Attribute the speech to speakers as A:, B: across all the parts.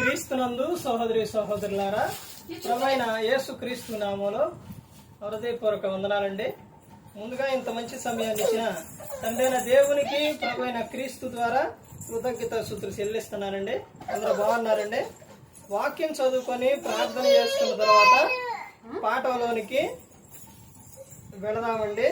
A: క్రీస్తునందు సహోదరి సహోదరులారా ప్రమైన యేసు క్రీస్తు నామంలో హృదయపూర్వక వందనాలండి. ముందుగా ఇంత మంచి సమయాన్ని ఇచ్చిన తండ్రైన దేవునికి ప్రమైన క్రీస్తు ద్వారా కృతజ్ఞత సూత్రులు చెల్లిస్తున్నానండి. అందరూ బాగున్నారండి? వాక్యం చదువుకొని ప్రార్థన చేసుకున్న తర్వాత పాఠంలోనికి వెళదామండి.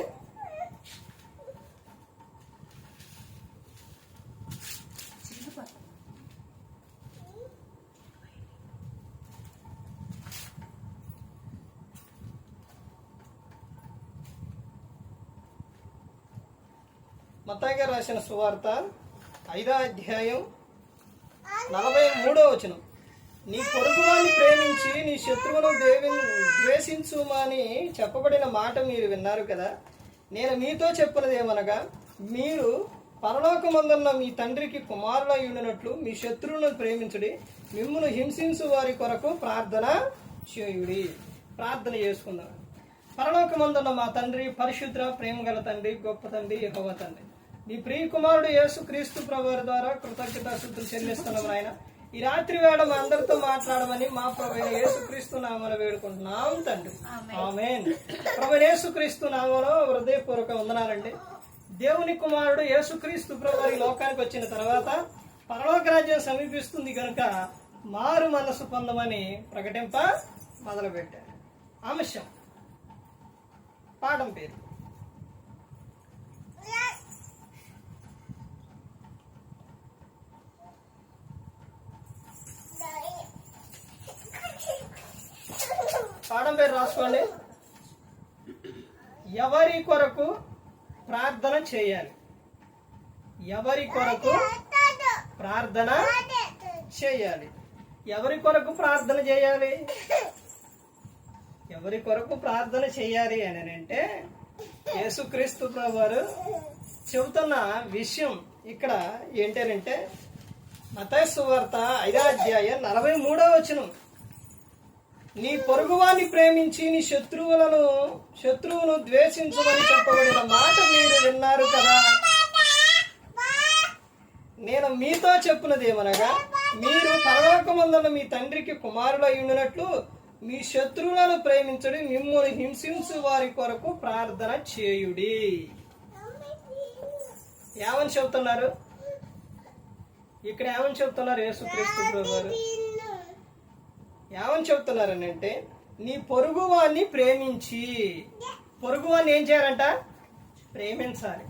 A: మత్తాయిగా రాసిన సువార్త ఐదో అధ్యాయం నలభై మూడో వచనం. నీ పొరుగువాన్ని ప్రేమించి నీ శత్రువును దేవి ద్వేషించుమని చెప్పబడిన మాట మీరు విన్నారు కదా. నేను మీతో చెప్పినది ఏమనగా మీరు పరలోకమందున్న మీ తండ్రికి కుమారులై ఉండినట్లు మీ శత్రువులను ప్రేమించుడి మిమ్మల్ని హింసించు వారి కొరకు ప్రార్థన చేయుడి. ప్రార్థన చేసుకుందాం. పరలోకమందున్న మా తండ్రి పరిశుద్ర ప్రేమ గల తండ్రి గొప్ప తండ్రి యహోవ తండ్రి. నీ ప్రియ కుమారుడు యేసు క్రీస్తు ప్రభువారి ద్వారా కృతజ్ఞత శుద్ధులు చెల్లిస్తున్నాం ఆయన ఈ రాత్రి వేళ మా అందరితో మాట్లాడమని మా ప్రభు యేసు క్రీస్తు నామను వేడుకుంటున్నాం తండ్రి. ఆమేన్. ప్రభు యేసు క్రీస్తు నామలో హృదయపూర్వక వందనాలండి దేవుని కుమారుడు యేసుక్రీస్తు ప్రభు ఈ లోకానికి వచ్చిన తర్వాత పరలోక రాజ్యం సమీపిస్తుంది కనుక మారు మనసు పొందమని ప్రకటింప మొదలుపెట్టారు. అంశం పాఠం పేరు. పాఠం పేరు రాసుకోండి. ఎవరి కొరకు ప్రార్థన చేయాలి? ఎవరి కొరకు ప్రార్థన చేయాలి? ఎవరి కొరకు ప్రార్థన చేయాలి? ఎవరి కొరకు ప్రార్థన చేయాలి అని అంటే యేసుక్రీస్తు ప్రభువారు చెబుతున్న విషయం ఇక్కడ ఏంటంటే మతైసు వార్త ఐదో అధ్యాయం నలభై మూడో వచనం. నీ పొరుగువాన్ని ప్రేమించి నీ శత్రువులను శత్రువును ద్వేషించమని చెప్పబడిన మాట మీరు విన్నారు కదా. నేను మీతో చెప్పున్నది ఏమనగా మీరు పరలోకమందున్న మీ తండ్రికి కుమారులై ఉండినట్లు మీ శత్రువులను ప్రేమించడి మిమ్మల్ని హింసించు వారి కొరకు ప్రార్థన చేయుడి. ఏమని చెబుతున్నారు? ఇక్కడ ఏమని చెబుతున్నారు యేసుక్రీస్తు ప్రభు గారు ఏమని చెబుతున్నారని అంటే నీ పొరుగువాన్ని ప్రేమించి పొరుగువాన్ని ఏం చేయాలంట? ప్రేమించాలి.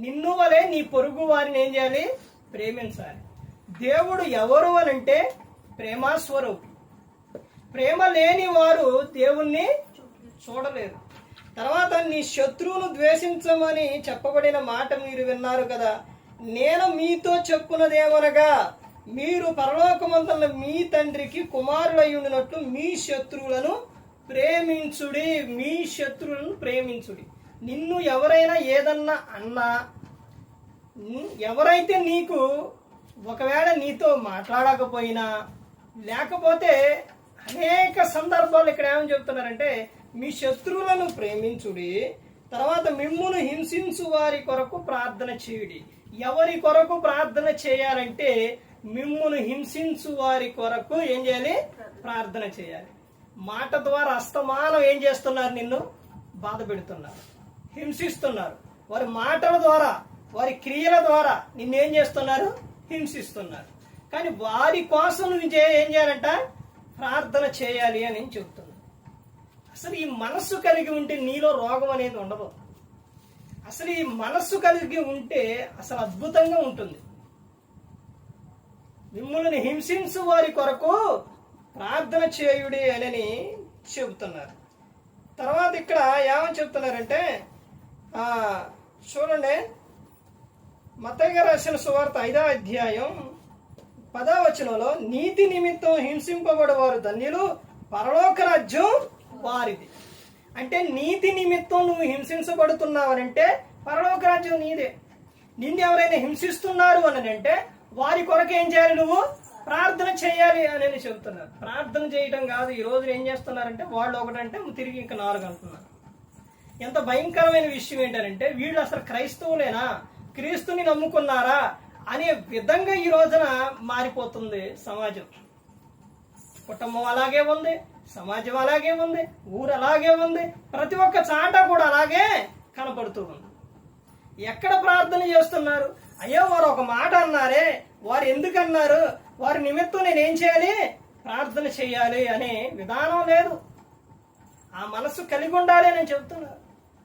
A: నిన్ను వలే నీ పొరుగు వారిని ఏం చేయాలి? ప్రేమించాలి. దేవుడు ఎవరు అని అంటే ప్రేమాస్వరూపి ప్రేమ లేని వారు దేవుణ్ణి చూడలేరు. తర్వాత నీ శత్రువును ద్వేషించమని చెప్పబడిన మాట మీరు విన్నారు కదా. నేను మీతో చెప్పున్నదేమనగా మీరు పరలోకమందల మీ తండ్రికి కుమారులై ఉండినట్లు మీ శత్రువులను ప్రేమించుడి మీ శత్రువులను ప్రేమించుడి. నిన్ను ఎవరైనా ఏదన్నా అన్నా ఎవరైతే నీకు ఒకవేళ నీతో మాట్లాడకపోయినా లేకపోతే అనేక సందర్భాలు ఇక్కడ ఏమని చెప్తున్నారంటే మీ శత్రువులను ప్రేమించుడి తర్వాత మిమ్మును హింసించు వారి కొరకు ప్రార్థన చేయుడి. ఎవరి కొరకు ప్రార్థన చేయాలంటే మిమ్మును హింసించు వారి కొరకు ఏం చేయాలి? ప్రార్థన చేయాలి. మాట ద్వారా అస్తమానం ఏం చేస్తున్నారు నిన్ను? బాధ పెడుతున్నారు. హింసిస్తున్నారు. వారి మాటల ద్వారా వారి క్రియల ద్వారా నిన్నేం చేస్తున్నారు? హింసిస్తున్నారు. కానీ వారి కోసం నువ్వు ఏం చేయాలంట? ప్రార్థన చేయాలి అని చెబుతున్నాను. అసలు ఈ మనస్సు కలిగి ఉంటే నీలో రోగం అనేది ఉండదు. అసలు ఈ మనస్సు కలిగి ఉంటే అసలు అద్భుతంగా ఉంటుంది. మిమ్మల్ని హింసించు వారి కొరకు ప్రార్థన చేయుడి అని చెబుతున్నారు. తర్వాత ఇక్కడ ఏమని చెప్తున్నారంటే చూడండి. మతయ్య రాసిన సువార్త ఐదో అధ్యాయం పదో వచనంలో నీతి నిమిత్తం హింసింపబడేవారు ధన్యులు పరలోక రాజ్యం వారిది. అంటే నీతి నిమిత్తం నువ్వు హింసించబడుతున్నావనంటే పరలోక రాజ్యం నీదే. నిన్ను ఎవరైనా హింసిస్తున్నారు అని అంటే వారి కొరకు ఏం చేయాలి నువ్వు? ప్రార్థన చేయాలి అని చెబుతున్నారు. ప్రార్థన చేయటం కాదు. ఈ రోజు ఏం చేస్తున్నారంటే వాళ్ళు ఒకటంటే తిరిగి ఇంకా నాలుగు అంటున్నారు. ఎంత భయంకరమైన విషయం ఏంటంటే వీళ్ళు అసలు క్రైస్తవులేనా? క్రీస్తుని నమ్ముకున్నారా? అనే విధంగా ఈ రోజున మారిపోతుంది సమాజం. కుటుంబం అలాగే ఉంది సమాజం అలాగే ఉంది ఊరు అలాగే ఉంది ప్రతి ఒక్క చాట కూడా అలాగే కనపడుతూ ఉంది. ఎక్కడ ప్రార్థన చేస్తున్నారు? అయ్యో వారు ఒక మాట అన్నారే వారు ఎందుకు అన్నారు వారి నిమిత్తం నేను ఏం చేయాలి? ప్రార్థన చేయాలి అనే విధానం లేదు. ఆ మనసు కలిగి ఉండాలి నేను చెప్తున్నా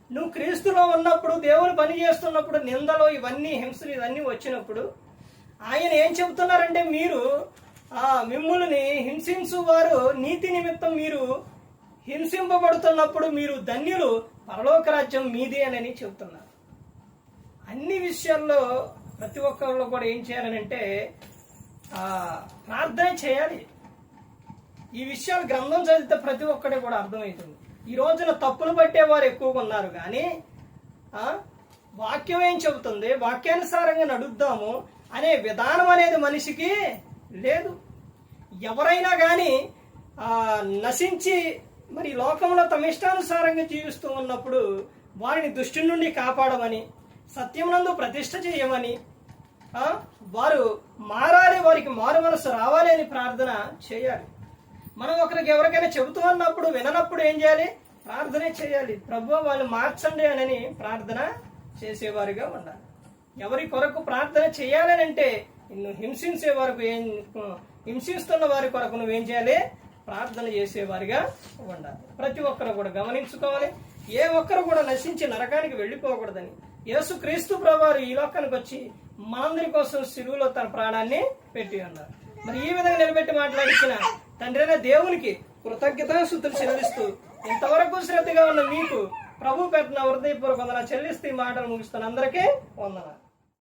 A: నువ్వు క్రీస్తులో ఉన్నప్పుడు దేవుని పని చేస్తున్నప్పుడు నిందలు ఇవన్నీ హింసలు ఇవన్నీ వచ్చినప్పుడు ఆయన ఏం చెబుతున్నారంటే మీరు ఆ మిమ్ముల్ని హింసించు వారు నీతి నిమిత్తం మీరు హింసింపబడుతున్నప్పుడు మీరు ధన్యులు పరలోక రాజ్యం మీదే అని చెబుతున్నారు అన్ని విషయాల్లో ప్రతి ఒక్కరిలో కూడా ఏం చేయాలనంటే ప్రార్థన చేయాలి. ఈ విషయాలు గ్రంథం చదివితే ప్రతి ఒక్కటి కూడా అర్థమవుతుంది. ఈ రోజున తప్పులు పట్టేవారు ఎక్కువగా ఉన్నారు కానీ వాక్యం ఏం చెబుతుంది? వాక్యానుసారంగా నడుద్దాము అనే విధానం అనేది మనిషికి లేదు. ఎవరైనా కానీ నశించి మరి లోకంలో తమ ఇష్టానుసారంగా జీవిస్తూ ఉన్నప్పుడు వారిని దుష్టి నుండి కాపాడమని సత్యమునందు ప్రతిష్ట చేయమని వారు మారాలి వారికి మారు మనసు రావాలి అని ప్రార్థన చేయాలి. మనం ఒకరికి ఎవరికైనా చెబుతూ ఉన్నప్పుడు విననప్పుడు ఏం చేయాలి? ప్రార్థనే చేయాలి. ప్రభు వాళ్ళు మార్చండి అని ప్రార్థన చేసేవారిగా ఉండాలి ఎవరి కొరకు ప్రార్థన చేయాలని అంటే నిన్ను హింసించే వరకు ఏం హింసిస్తున్న వారి కొరకు నువ్వేం చేయాలి? ప్రార్థన చేసేవారిగా ఉండాలి ప్రతి ఒక్కరు కూడా గమనించుకోవాలి. ఏ ఒక్కరు కూడా నశించి నరకానికి వెళ్ళిపోకూడదని. యేసు క్రీస్తు ప్రభువారు ఈ లోకానికి వచ్చి మనందరి కోసం సిరువులో తన ప్రాణాన్ని పెట్టి ఉన్నారు. మరి ఈ విధంగా నిలబెట్టి మాట్లాడించిన తండ్రైన దేవునికి కృతజ్ఞత శుద్ధులు చెల్లిస్తూ ఇంతవరకు శ్రద్ధగా ఉన్న మీకు ప్రభు పెట్టిన హృదయపూర్వక వందన చెల్లిస్తూ ఈ మాటలు ముగిస్తున్న అందరికీ వందన